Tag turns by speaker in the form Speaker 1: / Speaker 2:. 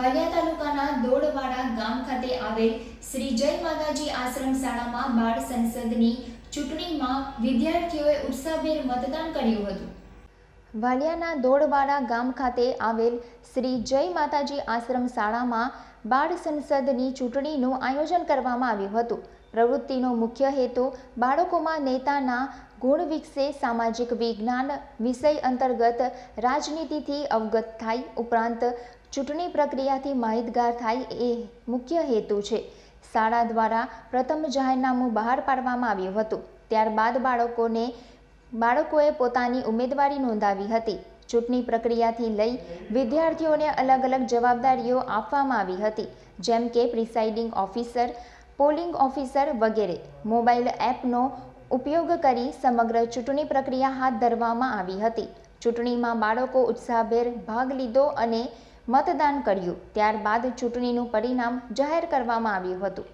Speaker 1: ભાલિયા તાલુકાના દોડવાડા ગામ ખાતે આવેલ શ્રી જય માતાજી આશ્રમ શાળામાં બાળ સંસદની ચૂંટણીમાં વિદ્યાર્થીઓએ ઉત્સાહભેર મતદાન કર્યું હતું. વાલિયાના દોડવાડા ગામ ખાતે આવેલ શ્રી જય માતાજી આશ્રમ શાળામાં બાળ સંસદની ચૂંટણીનું આયોજન કરવામાં આવ્યું હતું. પ્રવૃત્તિનો મુખ્ય હેતુ બાળકોમાં નેતાના ગુણ વિકસે, સામાજિક વિજ્ઞાન વિષય અંતર્ગત રાજનીતિથી અવગત થાય, ઉપરાંત ચૂંટણી પ્રક્રિયાથી માહિતગાર થાય એ મુખ્ય હેતુ છે. શાળા દ્વારા પ્રથમ જાહેરનામું બહાર પાડવામાં આવ્યું હતું. ત્યારબાદ બાળકોને બાળકોએ પોતાની ઉમેદવારી નોંધાવી હતી. ચૂંટણી પ્રક્રિયાથી લઈ વિદ્યાર્થીઓને અલગ અલગ જવાબદારીઓ આપવામાં આવી હતી, જેમ કે પ્રિસાઇડિંગ ઓફિસર, પોલિંગ ઓફિસર વગેરે. મોબાઈલ એપનો ઉપયોગ કરી સમગ્ર ચૂંટણી પ્રક્રિયા હાથ ધરવામાં આવી હતી. ચૂંટણીમાં બાળકો ઉત્સાહભેર ભાગ લીધો અને મતદાન કર્યું. ત્યારબાદ ચૂંટણીનું પરિણામ જાહેર કરવામાં આવ્યું હતું.